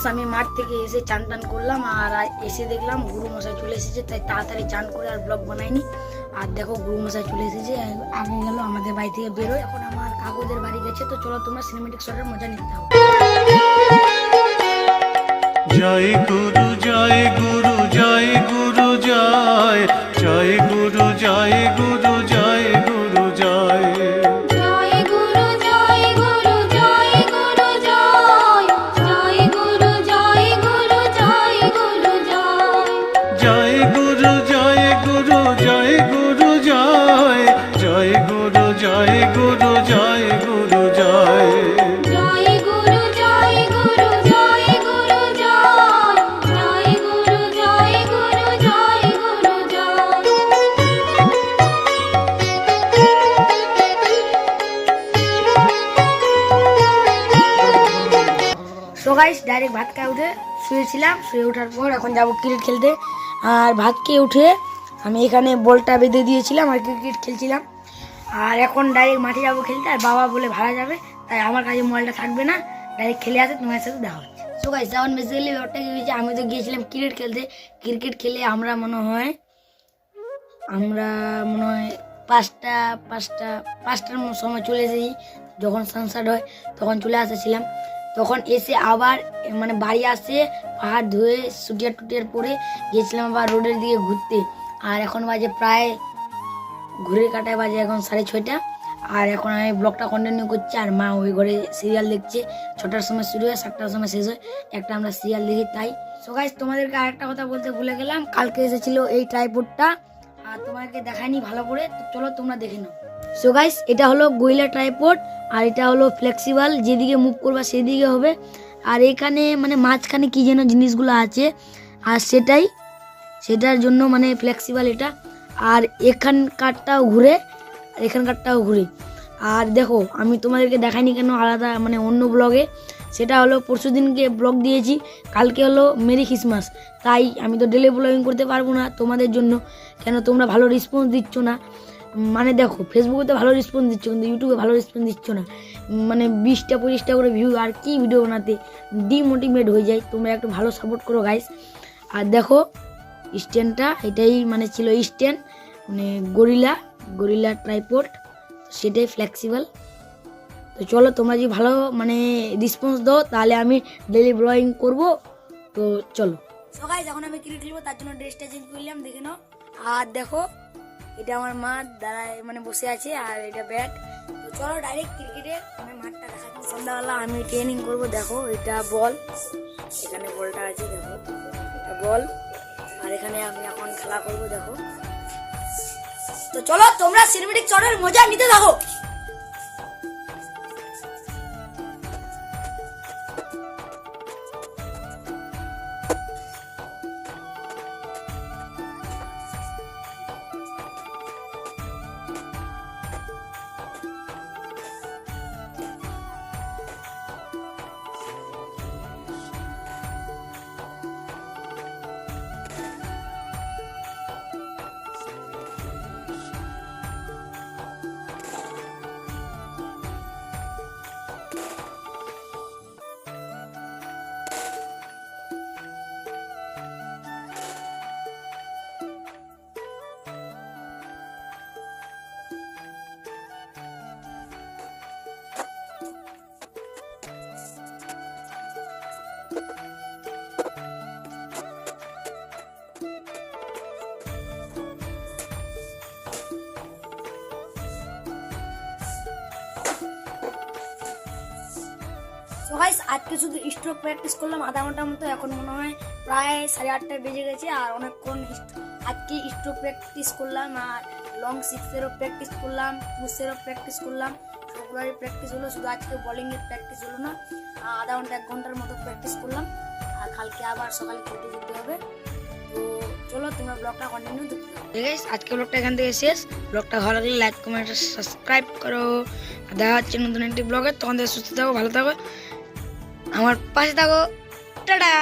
এসে চান টান করলাম আর এসে দেখলাম গুরু মশাই চলে এসেছে, তাই তাড়াতাড়ি চান করে আর ব্লগ বানাইনি। আর দেখো গুরু মশাই চলে এসেছে, আগে গেল আমাদের বাড়ি থেকে বেরোয় এখন আমার কাকুদের বাড়ি গেছে, তো চলো তোমরা সিনেমেটিক শটের মজা নিতে থাকো। জয় গুরু জয় গুরু জয় গুরু, জয়। জয় গুরু জয় গুরু। জয় গুরু জয় গুরু, জয়। ডাইরেক্ট ভাত খাই উঠে শুয়েছিলাম, শুয়ে ওঠার পর এখন যাব ক্রিকেট খেলতে। আর ভাত খেয়ে উঠে আমি এখানে বলটা বেঁধে দিয়েছিলাম আর ক্রিকেট খেলছিলাম। আর এখন ডাইরেক্ট মাঠে যাব খেলতে, আর বাবা বলে ভাড়া যাবে, তাই আমার কাছে মোবাইলটা থাকবে না ডাইরেক্ট খেলে আসে, তোমার সাথে দেখা হচ্ছে। সো গাইস যেমন বেসিক্যালি ব্যাপারটা কি হয়েছে, আমি তো গিয়েছিলাম ক্রিকেট খেলতে। ক্রিকেট খেলে আমরা মনে হয়, আমরা মনে হয় পাঁচটা পাঁচটা, পাঁচটার সময় চলে এসেছি। যখন সানসেট হয়, তখন চলে এসেছিলাম তখন এসে আবার মানে বাড়ি আসে, পাহাড় ধুয়ে, সুটিয়ার টুটিয়ার পরে গিয়েছিলাম আবার রোডের দিকে ঘুরতে। আর এখন বাজে প্রায় ঘুরে কাটায় বাজে এখন সাড়ে ছয়টা। আর এখন আমি ব্লগটা কন্টিনিউ করছি, আর মা ওই ঘরে সিরিয়াল দেখছে। ছটার সময় শুরু হয়, সাতটার সময় শেষ হয়। একটা আমরা সিরিয়াল দেখি, তাই। সো গাইস তোমাদেরকে আরেকটা কথা বলতে ভুলে গেলাম। কালকে এসেছিল এই ট্রাইপোডটা আর তোমাকে দেখায়নি ভালো করে। তো চলো তোমরা দেখে নাও। সো গাইস এটা হলো গোয়েলা ট্রাইপোড আর এটা হলো ফ্লেক্সিবল যেদিকে মুভ করবা সেদিকে হবে। আর এখানে মানে মাঝখানে কি যেন জিনিসগুলো আছে, আর সেটাই, সেটার জন্য মানে ফ্লেক্সিবল এটা। আর এখানকারটাও ঘুরে, আর এখানকারটাও ঘুরে। আর দেখো, আমি তোমাদেরকে দেখাইনি কেন আলাদা মানে অন্য ব্লগে সেটা হলো পরশু দিনকে ব্লগ দিয়েছি, কালকে হলো মেরি খ্রিসমাস। তাই আমি তো ডেলি ব্লগিং করতে পারব না তোমাদের জন্য। কেন তোমরা ভালো রেসপন্স দিচ্ছ না? মানে দেখো ফেসবুকে তো ভালো রেসপন্স দিচ্ছ, কিন্তু ইউটিউবে ভালো রেসপন্স দিচ্ছ না। মানে বিশটা, পঁচিশটা করে ভিউ আর কি ভিডিও বানাতে। ডিমোটিভেট হয়ে যায়, তোমরা একটু ভালো সাপোর্ট করো গাইস আর দেখো স্ট্যান্ডটা, এটাই মানে ছিল স্ট্যান্ড মানে গরিলা গরিলা ট্রাইপোর্ট সেটাই ফ্লেক্সিবল তো চলো, তোমরা যদি ভালো মানে রেসপন্স দাও, তাহলে আমি ডেলি ব্লগিং করব। তো চলো। সকালে যখন আমি ক্রিকেট খেলব তার জন্য ড্রেসটা চেঞ্জ করলাম দেখে নাও। আর দেখো, এটা আমার মা দাঁড়ায় মানে বসে আছে, আর এটা ব্যাট তো চলো ডাইরেক্ট ক্রিকেটে আমি মাঠটা দেখাচ্ছি। সন্ধ্যাবেলা আমি ট্রেনিং করব, দেখো, এটা বল এখানে বলটা আছে, দেখো। বল আর এখানে আমি এখন খেলা করব, দেখো। তো চলো, তোমরা সিনেমেটিক চরের মজা নিতে থাকো। তো গাইস আজকে শুধু স্ট্রোক প্র্যাকটিস করলাম। আধা ঘণ্টার মতো এখন মনে হয় প্রায় সাড়ে আটটা বেজে গেছে আর অনেকক্ষণ আজকে স্ট্রোক প্র্যাকটিস করলাম আর লং সিক্সেরও প্র্যাকটিস করলাম পুষেরও প্র্যাকটিস করলাম। সবগুলোরই প্র্যাকটিস হলো, শুধু আজকে বলিংয়ের প্র্যাকটিস হলো না আধা ঘণ্টা, এক ঘণ্টার মতো প্র্যাকটিস করলাম। আর কালকে আবার সকালে খেলতে যেতে হবে। তো চলো, তোমরা ব্লগটা কন্টিনিউ দেখতে আজকে ব্লগটা এখান থেকে শেষ। ব্লগটা ভালো লাগলে লাইক কমেন্ট সাবস্ক্রাইব করো। দেখা হচ্ছে নতুন একটি ব্লগে তোমাদের সুস্থ থাকো, ভালো থাকো। আমার পাশে থাকো। টাটা।